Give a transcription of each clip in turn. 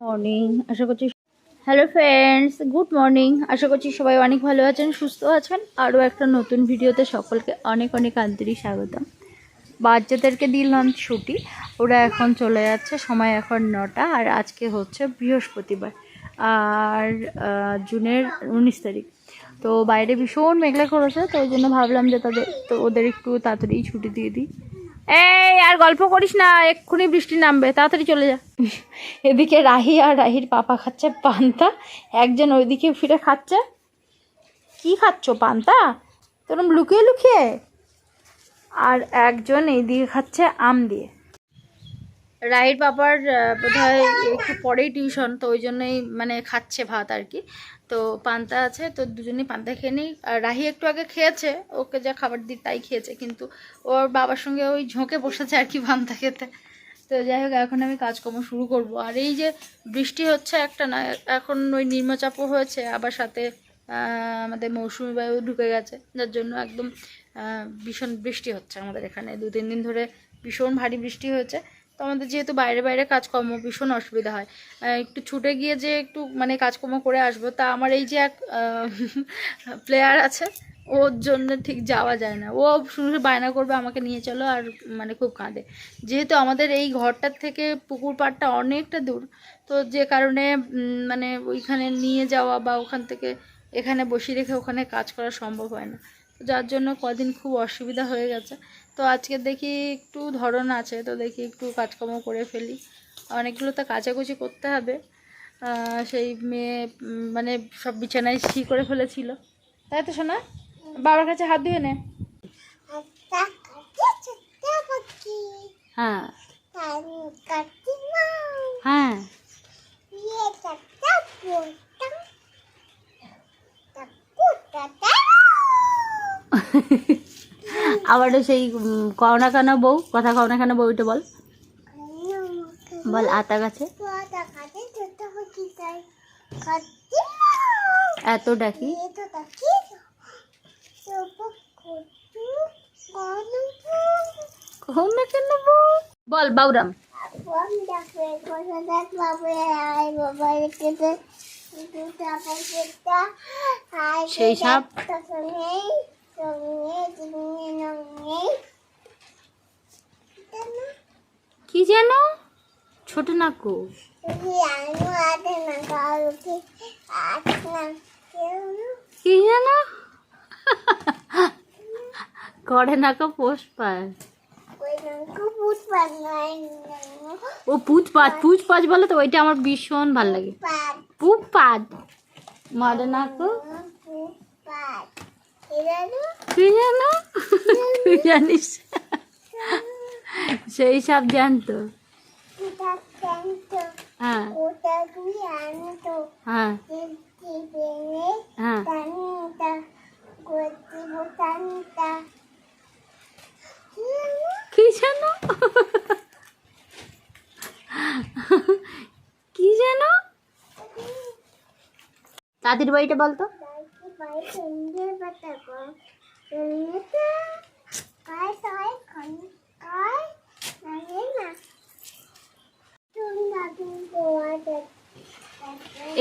Morning আশা করছি hello friends good morning আশা করছি সবাই অনেক ভালো আছেন, সুস্থ আছেন। আরও একটা নতুন ভিডিওতে সকলকে অনেক অনেক আন্তরিক স্বাগতম। বাচ্চাদেরকে দিলাম ছুটি। ওরা এখন চলে যাচ্ছে। সময় এখন নটা আর আজকে হচ্ছে বৃহস্পতিবার। আর জুনের উনিশ তারিখ। তো বাইরে ভীষণ মেঘলা করেছে, তো ওই জন্য ভাবলাম যে তাদের তো ওদের একটু তাড়াতাড়ি ছুটি দিয়ে দিই। এই আর গল্প করিস না এক্ষুনি বৃষ্টি নামবে তাড়াতাড়ি চলে যা। এদিকে রাহি আর রাহির পাপা খাচ্ছে পান্তা একজন ওইদিকে ফিরে খাচ্ছে। কি খাচ্ছ পান্তা? তোরম লুকিয়ে লুকিয়ে? আর একজন এইদিকে খাচ্ছে আম দিয়ে। রাহির পাপার বোধ হয় একটু পরেই টিউশন তো ওই জন্যই মানে খাচ্ছে ভাত আর কি। তো পান্তা আছে, তো দুজনেই পান্তা খেয়ে নিই। আর রাহি একটু আগে খেয়েছে, ওকে যা খাবার দিই তাই খেয়েছে, কিন্তু ওর বাবার সঙ্গে ওই ঝোঁকে বসেছে আর কি পান্তা খেতে। তো যাই হোক, এখন আমি কাজকর্ম শুরু করব। আর এই যে বৃষ্টি হচ্ছে একটা না, এখন ওই নিম্নচাপও হয়েছে, আবার সাথে আমাদের মৌসুমি বায়ু ঢুকে গেছে, যার জন্য একদম ভীষণ বৃষ্টি হচ্ছে আমাদের এখানে। দু তিন দিন ধরে ভীষণ ভারী বৃষ্টি হয়েছে। তো আমাদের যেহেতু বাইরে বাইরে কাজকর্ম ভীষণ অসুবিধা হয়। একটু ছুটে গিয়ে যে একটু মানে কাজকর্ম করে আসব, তা আমার এই যে এক প্লেয়ার আছে, ওর জন্য ঠিক যাওয়া যায় না। ও শুধু বায়না করবে, আমাকে নিয়ে চলো আর মানে খুব কাঁদে। যেহেতু আমাদের এই ঘরটার থেকে পুকুর পাড়টা অনেকটা দূর, তো যে কারণে মানে ওইখানে নিয়ে যাওয়া বা ওখান থেকে এখানে বসিয়ে রেখে ওখানে কাজ করা সম্ভব হয় না। যার জন্য কদিন খুব অসুবিধা হয়ে গেছে। তো আজকে দেখি একটু ধরন আছে তো দেখি একটু কাজকর্ম করে ফেলি। অনেকগুলো তো কাচাকুচি করতে হবে। সেই মেয়ে মানে সব বিছানায় ছি করে ফেলেছিল। তাই তো শোনা বাবার কাছে হাত ধুয়ে নে। পাখি হ্যাঁ। হ্যাঁ। আবারও সেই উম, কও না কেন বউ কথা কও না কেন বউটা বল। বল আতা গাছে। এত ডাকি। বউ? বল বাউরাম সেই সাপ? কি যেন? ছোট নাকু। কি যেন? করে নাকো পোষ পায়। ও পুচ পাঁচ পুচ পাঁচ বলে তো ওইটা আমার ভীষণ ভালো লাগে। পুপ পাঁচ। মারে নাকো। পুট পাট এরা না কি যেন তুই জানিস সেই সব জানতো। হ্যাঁ। তুই হ্যাঁ। হ্যাঁ। কি যেন কি যেন দাদির বাড়িটা বলতো?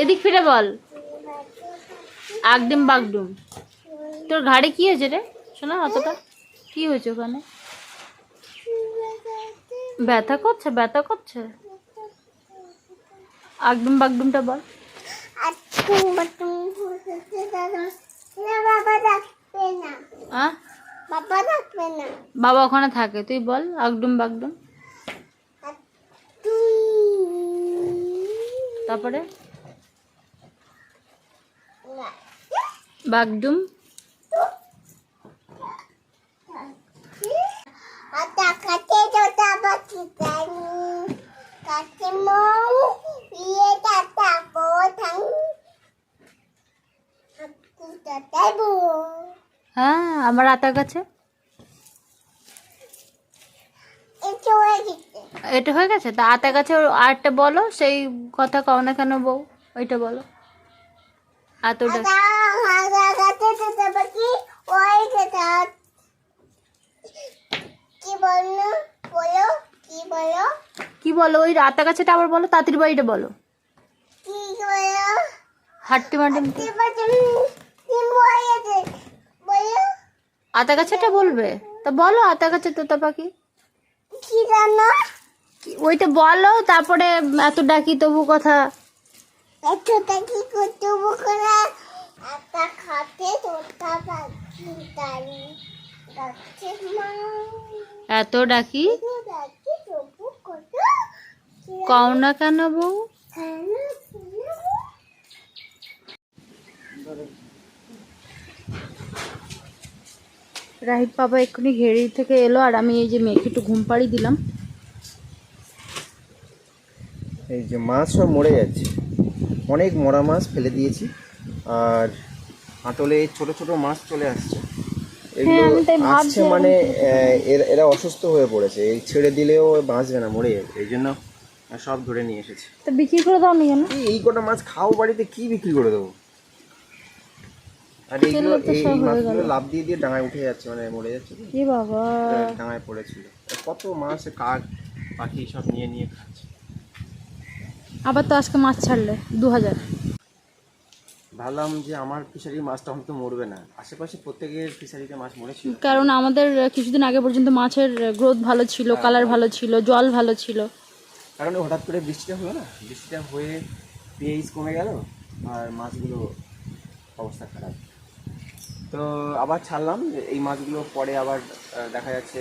এদিক ফিরে বল। আগডুম বাগডুম। তোর ঘাড়ে কি হয়েছে রে? শোনা অতটা। কি হয়েছে ওখানে? ব্যথা করছে ব্যথা করছে। আগডুম বাগডুমটা বল আচ্ছু বাটুম হতে দাদা না আহ বাবা ওখানে থাকে তুই বল আগডুম বাগডুম। তারপরে? বাগডুম। Ata kate আমার আতা গাছে. এটা হয়ে গেছে? তা আতা গাছে আরটা বলো সেই কথা কও না কেন বউ ওইটা বলো। আতটা কি? বলো কি বলো? ওই আতা গাছেটা আবার বলো তাঁতির বাড়িটা বলো। কি বলো? হাট্টি মাটি আতা গাছেটা বলবে? তা বলো আতা গাছে তোতা পাখি। কি জানো? ওইটা বলো তারপরে এত ডাকি তবু কথা। এতটা কি করতে বকরা একটা খাতে তোতা পাখি এত ডাকি? কও না কেন বউ? রাহিব বাবা এক্ষুনি ঘেরি থেকে এলো আর আমি এই যে মেয়েকে একটু ঘুম পাড়ি দিলাম। এই যে মাছ সব মরে যাচ্ছে। অনেক মরা মাছ ফেলে দিয়েছি। আর আটলে ছোট ছোট মাছ চলে আসছে। এগুলো হ্যাঁ, আসছে মানে এরা- অসুস্থ হয়ে পড়েছে। এই ছেড়ে দিলেও বাঁচবে না মরে যাবে। এই জন্য সব ধরে নিয়ে এসেছি। তো বিক্রি করে দাও নি। কেন এই- এই কটা মাছ খাও বাড়িতে কি বিক্রি করে দেবো? আর এইগুলো এই সব এই হয়ে মাছগুলো লাভ দিয়ে দিয়ে ডাঙায় উঠে যাচ্ছে মানে মরে যাচ্ছে কি বাবা? ডাঙায় পড়েছিল। কত মাছ কাক পাখি সব নিয়ে নিয়ে খাচ্ছে। আবার তো আজকে মাছ ছাড়লে দু হাজার ভাবলাম যে আমার ফিশারির মাছটা মরবে না। আশেপাশে প্রত্যেকের ফিশারিতে মাছ মরেছিল। কারণ আমাদের কিছুদিন আগে পর্যন্ত মাছের গ্রোথ ভালো ছিল কালার ভালো ছিল জল ভালো ছিল। কারণ হঠাৎ করে বৃষ্টিটা হলো না? বৃষ্টিটা হয়ে পিএইচ কমে গেল আর মাছগুলো অবস্থা খারাপ। তো আবার ছাড়লাম যে এই মাছগুলো পরে আবার দেখা যাচ্ছে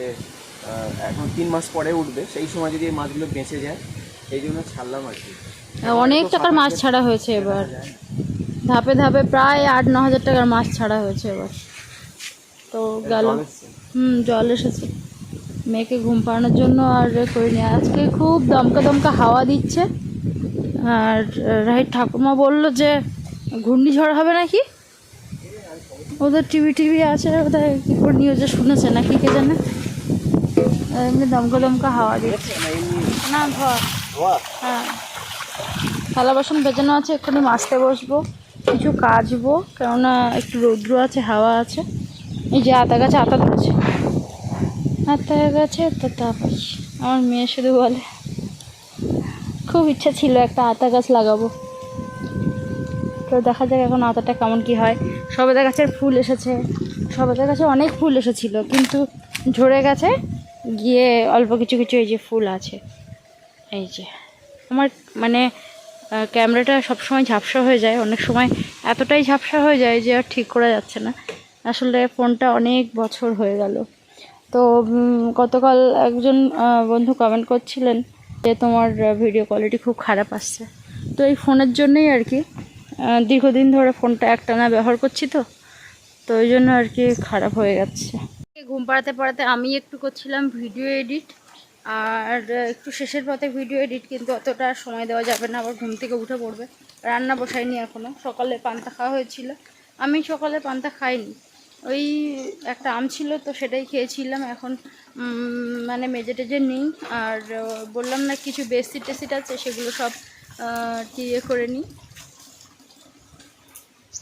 এখন তিন মাস পরে উঠবে সেই সময় যদি এই মাছগুলো বেঁচে যায় এই জন্য ছাড়লাম আর কি। অনেক টাকার মাছ ছাড়া হয়েছে এবার। ধাপে ধাপে প্রায় আট ন হাজার টাকার মাছ ছাড়া হয়েছে এবার। তো গেল। হুম জল এসেছে। মেয়েকে ঘুম পাড়ানোর জন্য আর করিনি। আজকে খুব দমকা দমকা হাওয়া দিচ্ছে। আর রাহিত ঠাকুমা বলল যে ঘূর্ণিঝড় হবে নাকি? ওদের টিভি টিভি আছে ওদের কী করে নিউজে শুনেছে নাকি কে জানে? এমনি দমকা দমকা হাওয়া দিচ্ছে। না, না ধোয়া। হ্যাঁ। থালা বাসন ভেজানো আছে এক্ষুনি মাছতে বসবো কিছু কাচবো কেননা একটু রৌদ্র আছে হাওয়া আছে। এই যে আতা গাছে আতা ধরেছে। আতা গাছে তো তাপাস আমার মেয়ে শুধু বলে খুব ইচ্ছা ছিল একটা আতা গাছ লাগাবো। তো দেখা যাক এখন আতাটা কেমন কি হয়। সবেদা গাছের ফুল এসেছে। সবেদা গাছে অনেক ফুল এসেছিল, কিন্তু ঝরে গেছে। গিয়ে অল্প কিছু কিছু এই যে ফুল আছে। এই যে। আমার মানে ক্যামেরাটা সবসময় ঝাপসা হয়ে যায়। অনেক সময় এতটাই ঝাপসা হয়ে যায় যে আর ঠিক করা যাচ্ছে না। আসলে ফোনটা অনেক বছর হয়ে গেল। তো গতকাল একজন বন্ধু কমেন্ট করছিলেন যে তোমার ভিডিও কোয়ালিটি খুব খারাপ আসছে। তো এই ফোনের জন্যই আর কি দীর্ঘদিন ধরে ফোনটা একটানা ব্যবহার করছি তো তো ওই জন্য আর কি খারাপ হয়ে যাচ্ছে। ঘুম পাড়াতে পাড়াতে আমি একটু করছিলাম ভিডিও এডিট, আর একটু শেষের পথে ভিডিও এডিট, কিন্তু অতটা সময় দেওয়া যাবে না, আবার ঘুম থেকে উঠে পড়বে। রান্না বসাইনি এখনও সকালে পান্তা খাওয়া হয়েছিল। আমি সকালে পান্তা খাইনি। ওই একটা আম ছিল তো সেটাই খেয়েছিলাম, এখন মানে মেজে টেজে নেই, আর বললাম না কিছু বেসিট টেসিট আছে, সেগুলো সব ইয়ে করে নিই।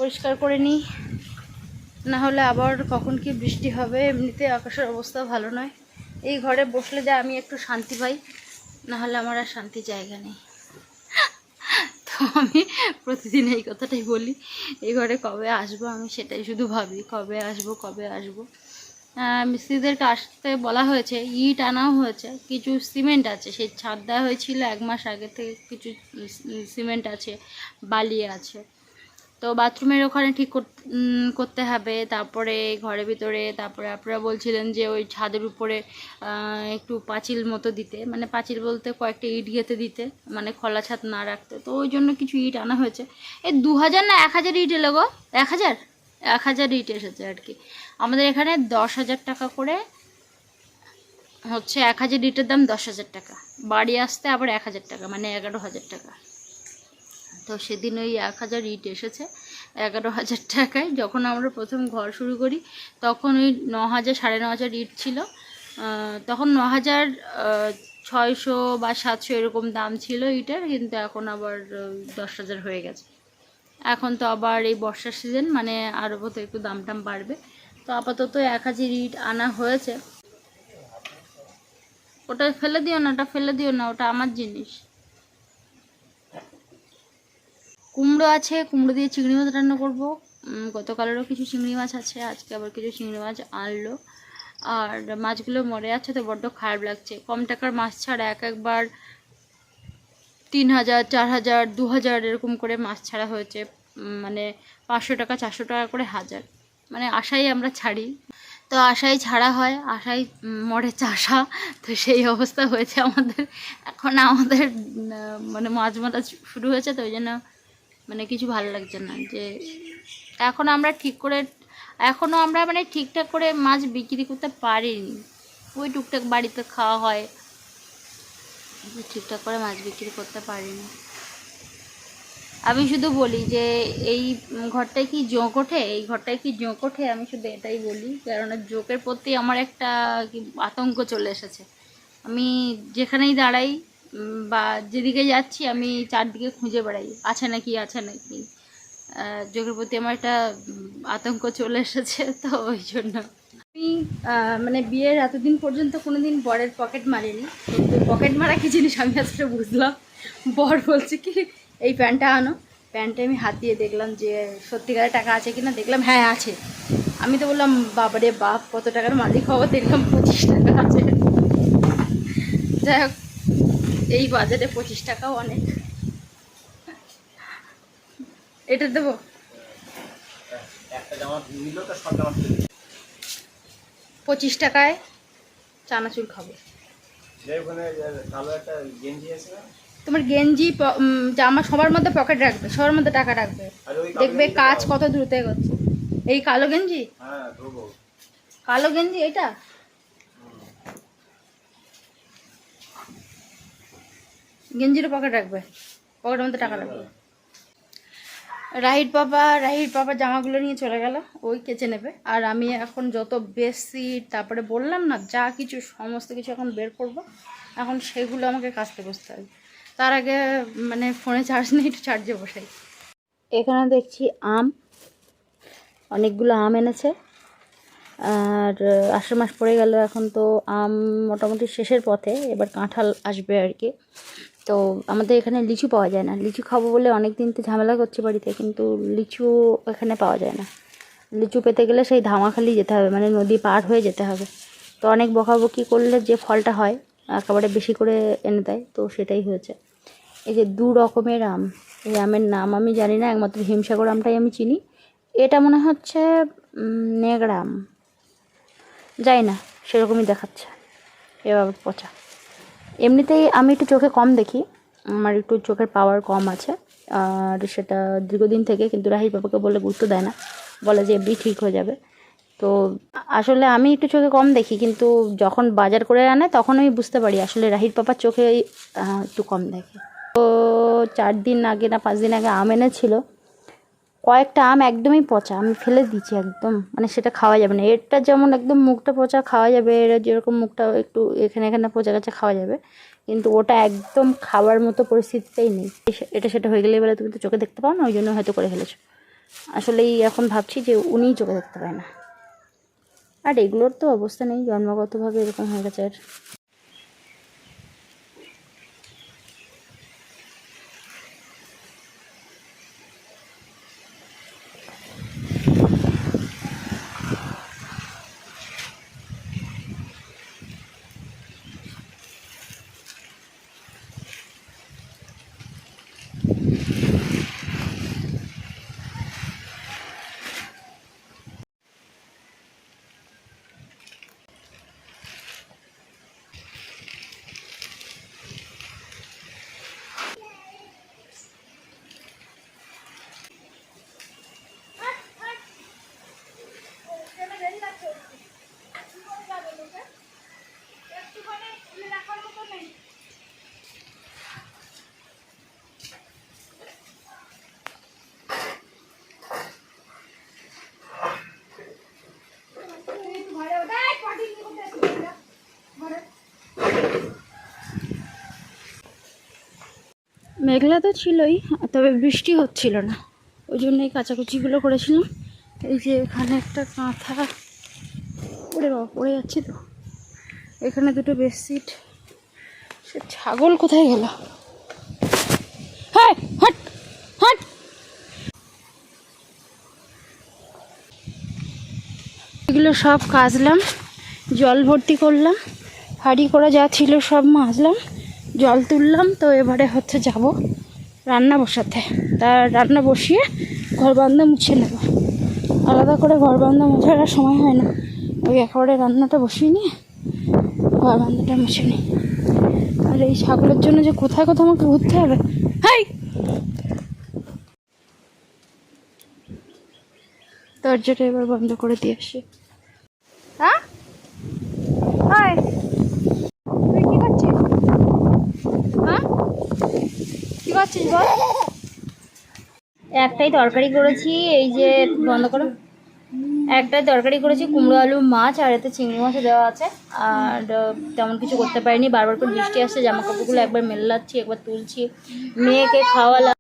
পরিষ্কার করে নিই। না হলে আবার কখন কি বৃষ্টি হবে, এমনিতে আকাশের অবস্থা ভালো নয়। এই ঘরে বসলে যা আমি একটু শান্তি পাই, না হলে আমার আর শান্তির জায়গা নেই। তো আমি প্রতিদিন এই কথাটাই বলি, এই ঘরে কবে আসব আমি সেটাই শুধু ভাবি, কবে আসব কবে আসব। মিস্ত্রিদেরকে আসতে বলা হয়েছে, ইট আনাও হয়েছে, কিছু সিমেন্ট আছে, সেই ছাদ দেওয়া হয়েছিল এক মাস আগে থেকে কিছু সিমেন্ট আছে, বালি আছে। তো বাথরুমের ওখানে ঠিক কর- করতে হবে। তারপরে ঘরের ভিতরে, তারপরে আপনারা বলছিলেন যে ওই ছাদের উপরে একটু পাঁচিল মতো দিতে। মানে পাঁচিল বলতে কয়েকটা ইট গেঁথে দিতে মানে খোলা ছাদ না রাখতে। তো ওই জন্য কিছু ইট আনা হয়েছে। এই দু হাজার না এক হাজার ইট এলো গো? এক হাজার? এক হাজার ইট এসেছে আর কি। আমাদের এখানে দশ হাজার টাকা করে হচ্ছে এক হাজার ইটের দাম দশ হাজার টাকা। বাড়ি আসতে আবার এক হাজার টাকা মানে এগারো হাজার টাকা। তো সেদিন ওই এক হাজার ইট এসেছে, এগারো হাজার টাকায়। যখন আমরা প্রথম ঘর শুরু করি, তখন ওই ন হাজার, সাড়ে ন হাজার ইট ছিল। তখন ন হাজার ছয়শো বা সাতশো এরকম দাম ছিল ইটের, কিন্তু এখন আবার দশ হাজার হয়ে গেছে। এখন তো আবার এই বর্ষার সিজন মানে আরও বোধ একটু দাম টাম বাড়বে। তো আপাতত এক হাজার ইট আনা হয়েছে। ওটা ফেলে দিও না, ওটা ফেলে দিও না, ওটা আমার জিনিস। কুমড়ো আছে, কুমড়ো দিয়ে চিংড়ি মাছ রান্না করব। গতকালেরও কিছু চিংড়ি মাছ আছে, আজকে আবার কিছু চিংড়ি মাছ আনলো। আর মাছগুলো মরে আছে তো, বড্ড খারাপ লাগছে। কম টাকার মাছ ছাড়া এক একবার তিন হাজার, চার হাজার, দু হাজার এরকম করে মাছ ছাড়া হয়েছে। মানে পাঁচশো টাকা, চারশো টাকা করে হাজার। মানে আশাই আমরা ছাড়ি। তো আশাই ছাড়া হয়, আশাই মরে চাষা। তো সেই অবস্থা হয়েছে আমাদের। এখন আমাদের মানে মাছ মারা শুরু হয়েছে তো, ওই জন্য মানে কিছু ভালো লাগছে না যে এখন আমরা ঠিক করে এখনও আমরা মানে ঠিকঠাক করে মাছ বিক্রি করতে পারিনি। ওই টুকটাক বাড়িতে খাওয়া হয় ঠিকঠাক করে মাছ বিক্রি করতে পারিনি। আমি শুধু বলি যে এই ঘরটায় কি জোঁক ওঠে? এই ঘরটায় কি জোঁক ওঠে? আমি শুধু এটাই বলি, কেননা জোঁকের প্রতি আমার একটা আতঙ্ক চলে এসেছে। আমি যেখানেই দাঁড়াই বা যেদিকে যাচ্ছি আমি চারদিকে খুঁজে বেড়াই, আছে নাকি আছে নাকি। জোঁকের প্রতি আমার একটা আতঙ্ক চলে এসেছে, তো ওই জন্য। আমি মানে বিয়ের এতদিন পর্যন্ত কোনোদিন বরের পকেট মারিনি। কিন্তু পকেট মারা কি জিনিস আমি আজকে বুঝলাম। বর বলছে কি, এই প্যান্টটা আনো। প্যান্টটা আমি হাত দিয়ে দেখলাম যে, সত্যিকারের টাকা আছে কিনা, দেখলাম হ্যাঁ আছে। আমি তো বললাম, বাবারে বাপ, কত টাকার মালিক হব? দেখলাম পঁচিশ টাকা আছে। যাই হোক এই বাজারে পঁচিশ টাকাও অনেক। এটা দেবো। পঁচিশ টাকায় চানাচুর খাব। তোমার গেঞ্জি জামা সবার মধ্যে পকেট রাখবে সবার মধ্যে টাকা রাখবে। দেখবে কাজ। কত দ্রুত এগোচ্ছে। এই কালো গেঞ্জি? হ্যাঁ কালো গেঞ্জি এটা? গেঞ্জিরও পকেট রাখবে। পকেটের মধ্যে টাকা রাখবে। রাহির বাবা রাহির বাবা জামাগুলো নিয়ে চলে গেল, ওই কেচে নেবে। আর আমি এখন যত বেশি, তারপরে বললাম না, যা কিছু, সমস্ত কিছু এখন বের করব। এখন সেগুলো আমাকে কাচতে বসতে হবে। তার আগে মানে ফোনে চার্জ নেই, একটু চার্জে বসাই। এখানে দেখছি আম। অনেকগুলো আম এনেছে। আর আষাঢ় মাস পড়ে গেল এখন, তো আম মোটামুটি শেষের পথে। এবার কাঁঠাল আসবে আর কি। তো আমাদের এখানে লিচু পাওয়া যায় না। লিচু খাব বলে অনেক দিন তো ঝামেলা করছে বাড়িতে, কিন্তু লিচু এখানে পাওয়া যায় না। লিচু পেতে গেলে সেই ধামাখালি যেতে হবে মানে নদী পার হয়ে যেতে হবে। তো অনেক বকাবকি করলে যে ফলটা হয়, একেবারে বেশি করে এনে দেয়, তো সেটাই হয়েছে। এই যে দু রকমের আম, এই আমের নাম আমি জানি না, একমাত্র হিমসাগর আমটাই আমি চিনি। এটা মনে হচ্ছে নেগড়া আম। যাই না, সেরকমই দেখাচ্ছে। এবার পচা। এমনিতেই আমি একটু চোখে কম দেখি। আমার একটু চোখের পাওয়ার কম আছে। আর সেটা দীর্ঘদিন থেকে কিন্তু রাহির বাবাকে বলে গুরুত্ব দেয় না। বলে যে, এমনি ঠিক হয়ে যাবে। তো আসলে আমি একটু চোখে কম দেখি, কিন্তু যখন বাজার করে আনে, তখন আমি বুঝতে পারি আসলে রাহির পাপার চোখে একটু কম দেখে। তো চার দিন আগে না, পাঁচ দিন আগে আম এনেছিল। কয়েকটা আম একদমই পচা, আমি ফেলে দিচ্ছি একদম। মানে সেটা খাওয়া যাবে না। এরটা যেমন একদম মুখটা পচা খাওয়া যাবে, এর যেরকম মুখটা একটু এখানে এখানে পচা গেছে খাওয়া যাবে, কিন্তু ওটা একদম খাওয়ার মতো পরিস্থিতিতেই নেই। এটা সেটা হয়ে গেলে এবারে তুমি তো চোখে দেখতে পাও না, ওই জন্য হয়তো করে ফেলেছো। আসলেই এখন ভাবছি যে উনিই চোখে দেখতে পায় না। আর এগুলোর তো অবস্থা নেই, জন্মগতভাবে এরকম হয়ে গেছে আর। মেঘলা তো ছিলই, তবে বৃষ্টি হচ্ছিল না। ওই জন্য এই কাচাকুচিগুলো করেছিলাম। এই যে এখানে একটা কাঁথা। পড়ে বাবা, পড়ে যাচ্ছে তো। এখানে দুটো বেডশিট সে ছাগল কোথায় গেল? হ্যাঁ এগুলো সব কাজলাম জল ভর্তি করলাম। হাঁড়ি করা যা ছিল সব মাজলাম। জল তুললাম, তো এবারে হচ্ছে যাব রান্না বসাতে। তা রান্না বসিয়ে ঘর বান্ধা মুছে নেব। আলাদা করে ঘর বান্ধা মোছার সময় হয় না। ওই একেবারে রান্নাটা বসিয়ে নিয়ে ঘর বান্ধাটা মুছে নিই। আর এই ছাগলের জন্য যে কোথায় কোথাও আমাকে ঘুরতে হবে? হাই! দরজাটা এবার বন্ধ করে দিয়ে আসি হ্যাঁ হাই তুই কি করছিস হ্যাঁ কি করছিস বল? একটাই তরকারি করেছি, এই যে বন্ধ করো। একটাই তরকারি করেছি, কুমড়ো আলু, মাছ, আর এতে চিংড়ি মাছও দেওয়া আছে। আর তেমন কিছু করতে পারিনি, বারবার করে বৃষ্টি আসছে জামা কাপড়গুলো একবার মেলাচ্ছি, একবার তুলছি। মেয়েকে খাওয়ালাম।